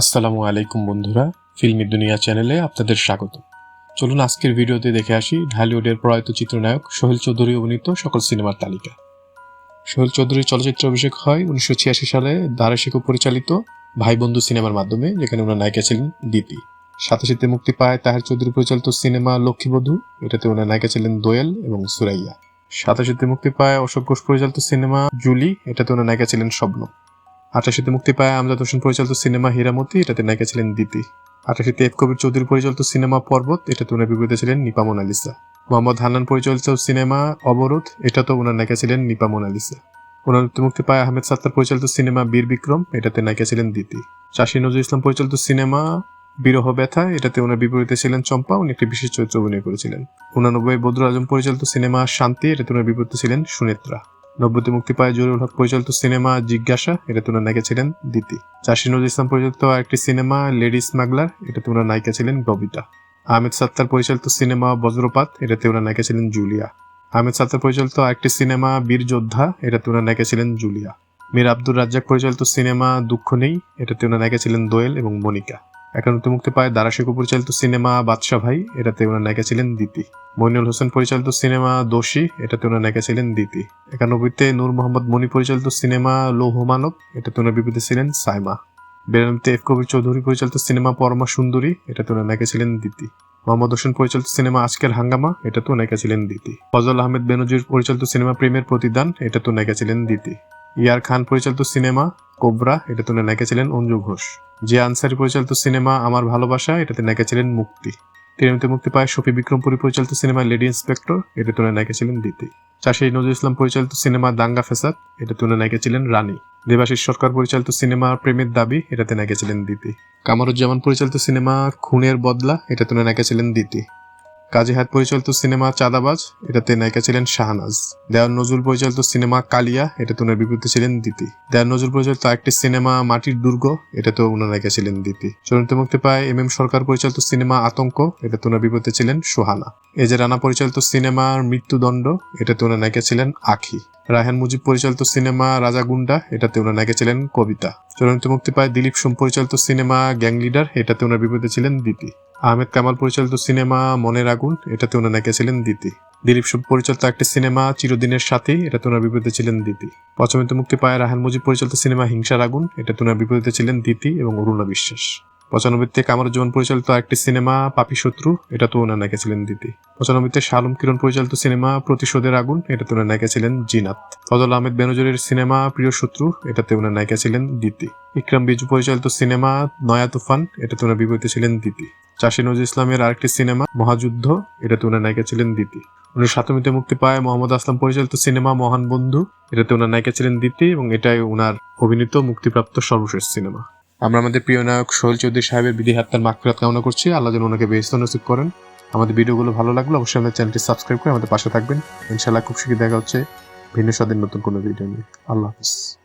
আসসালামু আলাইকুম বন্ধুরা, ফিল্মি দুনিয়া চ্যানেলে আপনাদের স্বাগত। চলুন আজকের ভিডিওতে দেখে আসি ঢালিউডের প্রয়াত চিত্রনায়ক সোহেল চৌধুরী অভিনীত সকল সিনেমার তালিকা। সোহেল চৌধুরীর চলচ্চিত্র অভিষেক হয় উনিশশো ছিয়াশি সালে দারা শিকু পরিচালিত ভাই বন্ধু সিনেমার মাধ্যমে, যেখানে ওনার নায়িকা ছিলেন দিতি সাতাশিতে মুক্তি পায় তাহের চৌধুরী পরিচালিত সিনেমা লক্ষ্মীবধূ এটাতে ওনার নায়িকা ছিলেন দোয়েল এবং সুরাইয়া। সাতাশিতে মুক্তি পায় অশোক ঘোষ পরিচালিত সিনেমা জুলি, এটাতে ওনার নায়িকা ছিলেন স্বপ্ন। আটাশিতে মুক্তি পায় আমজাদ হোসেন পরিচালিত সিনেমা হীরামতি, এটাতে নায়িকা ছিলেন দিতি। আটাশিতে এফ কবির চৌধুরী পরিচালিত সিনেমা পর্বত, এটাতে ওনার বিপরীতে ছিলেন নিপা মোনালিসা। মোহাম্মদ হান্নান পরিচালিত সিনেমা অবরোধ এটাতে ওনার নায়িকা ছিলেন নিপা মোনালিসা। উনানব্বই মুক্তি পায় আহমেদ সাত্তার পরিচালিত সিনেমা বীর বিক্রম, এটাতে নায়িকা ছিলেন দিতি। চাষী নজরুল ইসলাম পরিচালিত সিনেমা বিরহ ব্যথা, এটাতে ওনার বিপরীতে ছিলেন চম্পা, উনি একটি বিশেষ চরিত্র অভিনয় করেছিলেন। উনানব্বই বদরুল আজম পরিচালিত সিনেমা শান্তি, এটাতে ওনার বিপরীতে ছিলেন সুনেত্রা। নব্বইতে মুক্তি পায় জরুল হক পরিচালিত সিনেমা জিজ্ঞাসা, এটাতে ওনার নায়িকা ছিলেন দিতি চাষী নজরুল ইসলাম পরিচালিত একটি সিনেমা লেডি স্মাগলার, এটাতে ওনার নায়িকা ছিলেন ববিতা। আহমেদ সাত্তার পরিচালিত সিনেমা বজ্রপাত, এটাতে ওনার নায়িকা ছিলেন জুলিয়া। আহমেদ সাত্তার পরিচালিত একটি সিনেমা বীর যোদ্ধা, এটাতে ওনার নায়িকা ছিলেন জুলিয়া। মীর আব্দুর রাজ্জাক পরিচালিত সিনেমা দুঃখ নেই, এটাতে ওনার নায়িকা ছিলেন দোয়েল এবং মনিকা। একান্নতে মুক্তি পায় দারাশেকু পরিচালিত সিনেমা বাদশা ভাই, এটাতে ওনার নায়িকা ছিলেন দিতি। মইনুল হোসেন পরিচালিত সিনেমা দোষী, এটাতে ওনার নায়িকা ছিলেন দিতি। একানব্বইতে নূর মোহাম্মদ মনি পরিচালিত সিনেমা লৌহ মানব, এটাতে ওনার বিপরীতে ছিলেন সাইমা। বিরানব্বইতে এফ কবির চৌধুরী পরিচালিত সিনেমা পরমা সুন্দরী, এটাতে ওনার নায়িকা ছিলেন দিতি। মোহাম্মদ হোসেন পরিচালিত সিনেমা আজকের হাঙ্গামা, এটাতে নায়িকা ছিলেন দিতি। ফজল আহমেদ বেনজির পরিচালিত সিনেমা প্রেমের প্রতিদান, এটাতে নায়িকা ছিলেন দিতি। ইয়ার খান পরিচালিত সিনেমা, কোবরা, এটাতে নায়িকা ছিলেন অঞ্জু ঘোষ। যে আনসারি পরিচালিত সিনেমা আমার ভালোবাসা, এটাতে নায়িকা ছিলেন মুক্তি তিরমিতে মুক্তি পায় শফি বিক্রমপুরী পরিচালিত সিনেমা লেডি ইন্সপেক্টর, এটাতে নায়িকা ছিলেন দিতি চাষী নজরুল ইসলাম পরিচালিত সিনেমা দাঙ্গা ফেসাদ, এটাতে নায়িকা ছিলেন রানী। দেবাশিস সরকার পরিচালিত সিনেমা প্রেমের দাবি, এটাতে নায়িকা ছিলেন দিতি কামরুজ্জামান পরিচালিত সিনেমা খুনের বদলা, এটাতে নায়িকা ছিলেন দিতি কাজী হাত পরিচালিত সিনেমা চাঁদাবাজ, এটাতে নায়িকা ছিলেন শাহনাজ। দেওয়ান নজরুল পরিচালিত সিনেমা কালিয়া, এটাতে ওনার বিপরীতে ছিলেন দিতি। দেওয়ান নজরুল পরিচালিত একটি সিনেমা মাটির দুর্গ, এটাতে ওনার নায়িকা ছিলেন দিতি। চরিত্র মুক্তি পায় এম এম সরকার পরিচালিত সিনেমা আতঙ্ক, এটাতে ওনার বিপরীতে ছিলেন সোহানা। এজে রানা পরিচালিত সিনেমার মৃত্যুদণ্ড, এটাতে ওনার নায়িকা ছিলেন আখি। রায়হান মুজিব পরিচালিত সিনেমা রাজা গুন্ডা, এটাতে ওনার নায়িকা ছিলেন কবিতা। চলন্ত মুক্তি পায় দিলীপ সোম পরিচালিত সিনেমা গ্যাং লিডার, এটাতে ওনার বিপরীতে ছিলেন দিতি। আহমেদ কামাল পরিচালিত সিনেমা মনের আগুন, এটাতে ওনার নায়িকা ছিলেন দিতি। দিলীপ সোম পরিচালিত একটি সিনেমা চিরদিনের সাথী এটাতে ওনার বিপরীতে ছিলেন দিতি। পঞ্চমীতে মুক্তি পায় রায়হান মুজিব পরিচালিত সিনেমা হিংসার আগুন, এটাতে ওনার বিপরীতে ছিলেন দিতি এবং অরুণা বিশ্বাস। পঁচানব্বইতে কামরুজ্জামান পরিচালিত একটি সিনেমা, পাপি শত্রু এটা তো ওনার নায়িকা ছিলেন দিতি। পঁচানব্বইতে শালম কিরণ পরিচালিত সিনেমা, প্রতিশোধের আগুন, এটাতে ওনার নায়িকা ছিলেন জিনাত। ফজল আহমেদ বেনজরের সিনেমা, প্রিয় শত্রু, এটাতে ওনার নায়িকা ছিলেন দিতি। ইকরাম বিজু পরিচালিত সিনেমা, নয়া তুফান, এটাতে ওনার বিপরীতে ছিলেন দিতি। চাষি নজরুল ইসলামের আরেকটি সিনেমা, মহাযুদ্ধ, এটাতে ওনার নায়িকা ছিলেন দিতি। উনি সাতমিতে মুক্তি পায় মোহাম্মদ আসলাম পরিচালিত সিনেমা, মহান বন্ধু, এটাতে ওনার নায়িকা ছিলেন দিতি এবং এটাই ওনার অভিনীত মুক্তিপ্রাপ্ত সর্বশেষ সিনেমা। আমরা আমাদের প্রিয় নায়ক সোহেল চৌধুরী সাহেবের বিধি হাত্তার মাকফিরাত কামনা করছি। আল্লাহ যেন ওনাকে বেহস্ত নসিব করেন। আমাদের ভিডিওগুলো ভালো লাগল অবশ্যই আমাদের চ্যানেলটি সাবস্ক্রাইব করে আমাদের পাশে থাকবেন। ইনশাল্লাহ খুব শীঘ্রই দেখা হচ্ছে ভিন্ন স্বাধীন নতুন কোনো ভিডিও নিয়ে। আল্লাহ হাফিজ।